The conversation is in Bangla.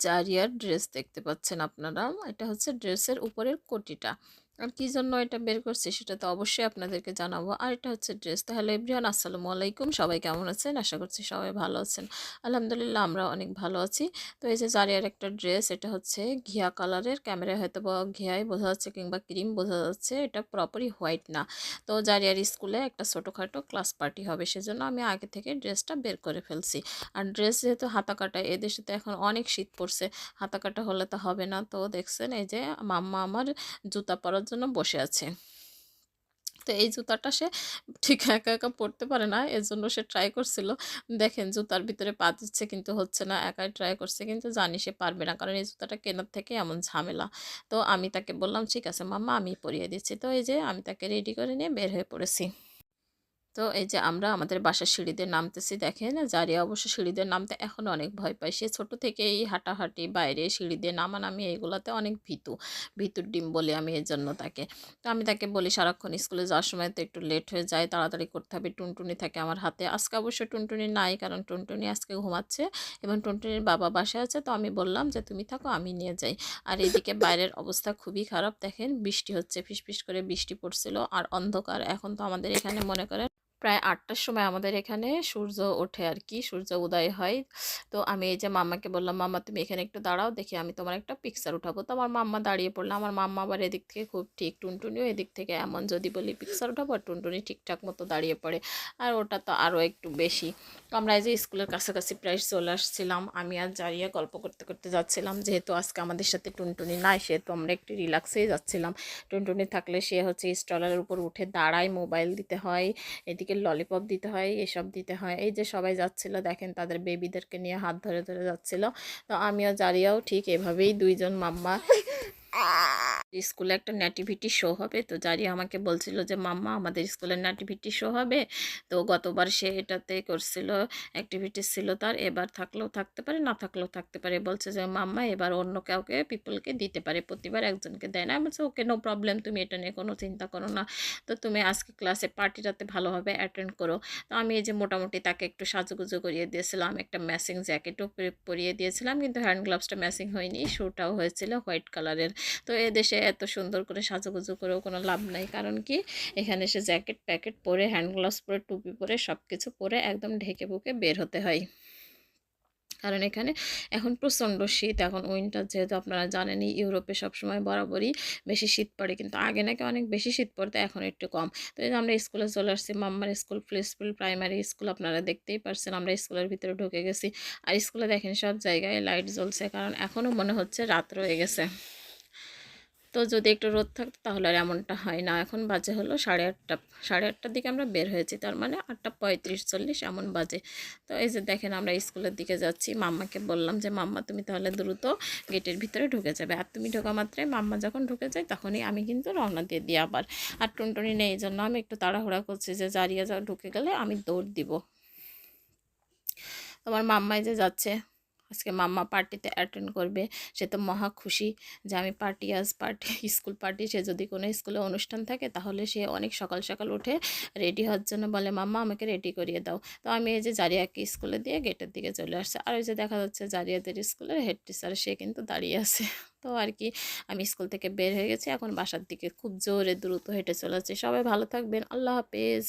জারিয়ার ড্রেস দেখতে পাচ্ছেন আপনারা। এটা হচ্ছে ড্রেসের উপরের কোটিটা। আর কী জন্য এটা বের করছি সেটা তো অবশ্যই আপনাদেরকে জানাব। আর এটা হচ্ছে ড্রেস। তো হ্যালো আসসালামু আলাইকুম। সবাই কেমন আছেন? আশা করছি সবাই ভালো আছেন। আলহামদুলিল্লাহ আমরা অনেক ভালো আছি। তো এই যে জারিয়ার একটা ড্রেস, এটা হচ্ছে ঘিয়া কালারের। ক্যামেরায় হয়তো বা ঘিয়াই বোঝা যাচ্ছে কিংবা ক্রিম বোঝা যাচ্ছে, এটা প্রপারই হোয়াইট না। তো জারিয়ার স্কুলে একটা ছোটোখাটো ক্লাস পার্টি হবে, সেজন্য আমি আগে থেকে ড্রেসটা বের করে ফেলছি। আর ড্রেস যেহেতু হাতা কাটা এদেশে তো এখন অনেক শীত পড়ছে। হাতা কাটা হলে তো হবে না। তো দেখছেন, এই যে মাম্মা আমার জুতা পরার জন্য বসে আছে। তো এই জুতাটা সে ঠিক একা একা পরতে পারে না এর জন্য সে ট্রাই করছিল। দেখেন জুতার ভিতরে পা দিচ্ছে কিন্তু হচ্ছে না, একাই ট্রাই করছে কিন্তু জানি সে পারবে না, কারণ এই জুতাটা কেনার থেকে এমন ঝামেলা। তো আমি তাকে বললাম, ঠিক আছে মাম্মা আমি পরিয়ে দিচ্ছি। তো এই যে আমি তাকে রেডি করে নিয়ে বের হয়ে পড়েছি। তো এই যে আমরা আমাদের বাসার সিঁড়িতে নামতেছি, দেখেন জারিয়া অবশ্য সিঁড়িতে নামতে এখনও অনেক ভয় পায়। সে ছোটো থেকেই হাঁটাহাঁটি, বাইরে সিঁড়ি দিয়ে নামানামি এইগুলোতে অনেক ভীতু, ভীতুর ডিম বলি আমি এর জন্য তাকে। তো আমি তাকে বলি, সারাক্ষণ স্কুলে যাওয়ার সময় তো একটু লেট হয়ে যায়, তাড়াতাড়ি করতে হবে, টুনটুনি থাকে আমার হাতে। আজকে অবশ্য টুনটুনি নাই, কারণ টুনটুনি আজকে ঘুমাচ্ছে এবং টুনটুনির বাবা বাসায় আছে। তো আমি বললাম যে, তুমি থাকো, আমি নিয়ে যাই। আর এদিকে বাইরের অবস্থা খুবই খারাপ, দেখেন বৃষ্টি হচ্ছে, ফিসফিস করে বৃষ্টি পড়ছিল, আর অন্ধকার। এখন তো আমাদের এখানে মনে করেন প্রায় আটটার সময় আমাদের এখানে সূর্য ওঠে আর কি সূর্য উদয় হয়। তো আমি এই যে মাম্মাকে বললাম, মাম্মা, তুমি এখানে একটু দাঁড়াও, দেখি আমি তোমার একটা পিকচার উঠাবো। তো আমার মাম্মা দাঁড়িয়ে পড়ল। আমার মাম্মা আবার এদিক থেকে খুব ঠিক টুনটুনিও এদিক থেকে এমন যদি বলি পিকচার উঠাবো আর টুনটুনি ঠিকঠাক মতো দাঁড়িয়ে পড়ে। আর ওটা তো আরও একটু বেশি। তো আমরা এই যে স্কুলের কাছাকাছি প্রায় চলে আসছিলাম। আমি আর দাঁড়িয়ে গল্প করতে করতে যাচ্ছিলাম। যেহেতু আজকে আমাদের সাথে টুনটুনি নাই, সেহেতু আমরা একটু রিল্যাক্সেই যাচ্ছিলাম। টুনটুনি থাকলে সে হচ্ছে স্টলারের উপর উঠে দাঁড়ায় মোবাইল দিতে হয়। এদিকে ললিপপ দিতে হয়, এসব দিতে হয়। এই যে সবাই যাচ্ছিল, দেখেন তাদের বেবিদেরকে নিয়ে হাত ধরে ধরে যাচ্ছিল। তো আমিও জারিয়াও ঠিক এভাবেই দুইজন মাম্মা স্কুলে একটা ন্যাটিভিটি শো হবে, তো জারিয়া আমাকে বলছিল যে, মাম্মা, আমাদের স্কুলের ন্যাটিভিটি শো হবে। তো গতবার সে এটাতে করছিল অ্যাক্টিভিটিস ছিল তার, এবার থাকলেও থাকতে পারে, না থাকলেও থাকতে পারে। বলছে যে, মাম্মা, এবার অন্য কাউকে পিপলকে দিতে পারে, প্রতিবার একজনকে দেয় না। বলছি, ওকে নো প্রবলেম তুমি এটা নিয়ে কোনো চিন্তা করো না। তো তুমি আজকে ক্লাসে পার্টিটাতে ভালোভাবে অ্যাটেন্ড করো। তো আমি এই যে মোটামুটি তাকে একটু সাজুগুজু করিয়ে দিয়েছিলাম, একটা ম্যাচিং জ্যাকেটও পরিয়ে দিয়েছিলাম, কিন্তু হ্যান্ড গ্লাভসটা ম্যাচিং হয়নি শুটাও হয়েছিল হোয়াইট কালারের তো এদেশে এত সুন্দর করে সাজুগুজু করেও কোনো লাভ নাই। কারণ কি? এখানে এসে জ্যাকেট প্যাকেট পরে, হ্যান্ড গ্লাভস পরে, টুপি পরে সব কিছু পরে একদম ঢেকে বুকে বের হতে হয়। কারণ এখানে এখন প্রচণ্ড শীত। এখন উইন্টার যেহেতু আপনারা জানেনই, ইউরোপে সবসময় বরাবরই বেশি শীত পড়ে। কিন্তু আগে নাকি অনেক বেশি শীত পড়তে, এখন একটু কম। তো এই আমরা স্কুলে চলে আসছি, মাম্মার school play school primary school আপনারা দেখতেই পারছেন আমরা স্কুলের ভিতরে ঢুকে গেছি। আর স্কুলে দেখেন সব জায়গায় লাইট জ্বলছে, কারণ এখনও মনে হচ্ছে রাত রয়ে গেছে। তো যদি একটু রোদ থাকতো তাহলে আর এমনটা হয় না। এখন বাজে হলো সাড়ে আটটা, সাড়ে আটটার দিকে আমরা বের হয়েছি। তার মানে আটটা পঁয়ত্রিশ চল্লিশ এমন বাজে। তো এই যে দেখেন আমরা স্কুলের দিকে যাচ্ছি, মাম্মাকে বললাম যে, মাম্মা, তুমি তাহলে দ্রুত গেটের ভিতরে ঢুকে যাবে। আর তুমি ঢোকা মাত্রে মাম্মা যখন ঢুকে যায়, তখনই আমি কিন্তু রওনা দিয়ে দিই আবার। আর টুনটুনি নেই, এই জন্য আমি একটু তাড়াহুড়া করছি যে, জারিয়া যা ঢুকে গেলে আমি দৌড় দিব। তোমার মাম্মাই যে যাচ্ছে আজকে মাম্মা পার্টিতে অ্যাটেন্ড করবে, সে তো মহা খুশি যে আমি পার্টি আজ পার্টি, স্কুল পার্টি, সে যদি কোনো স্কুলে অনুষ্ঠান থাকে তাহলে সে অনেক সকাল সকাল উঠে রেডি হওয়ার জন্য বলে, মাম্মা, আমাকে রেডি করিয়ে দাও। তো আমি এই যে জারিয়াকে স্কুলে দিয়ে গেটের দিকে চলে আসছে। আর ওই যে দেখা যাচ্ছে জারিয়াদের স্কুলের হেড টিচার সে কিন্তু দাঁড়িয়ে আছে। তো আর কি, আমি স্কুল থেকে বের হয়ে গেছি। এখন বাসার দিকে খুব জোরে দ্রুত হেঁটে চলে যাচ্ছি। সবাই ভালো থাকবেন। আল্লাহ হাফেজ।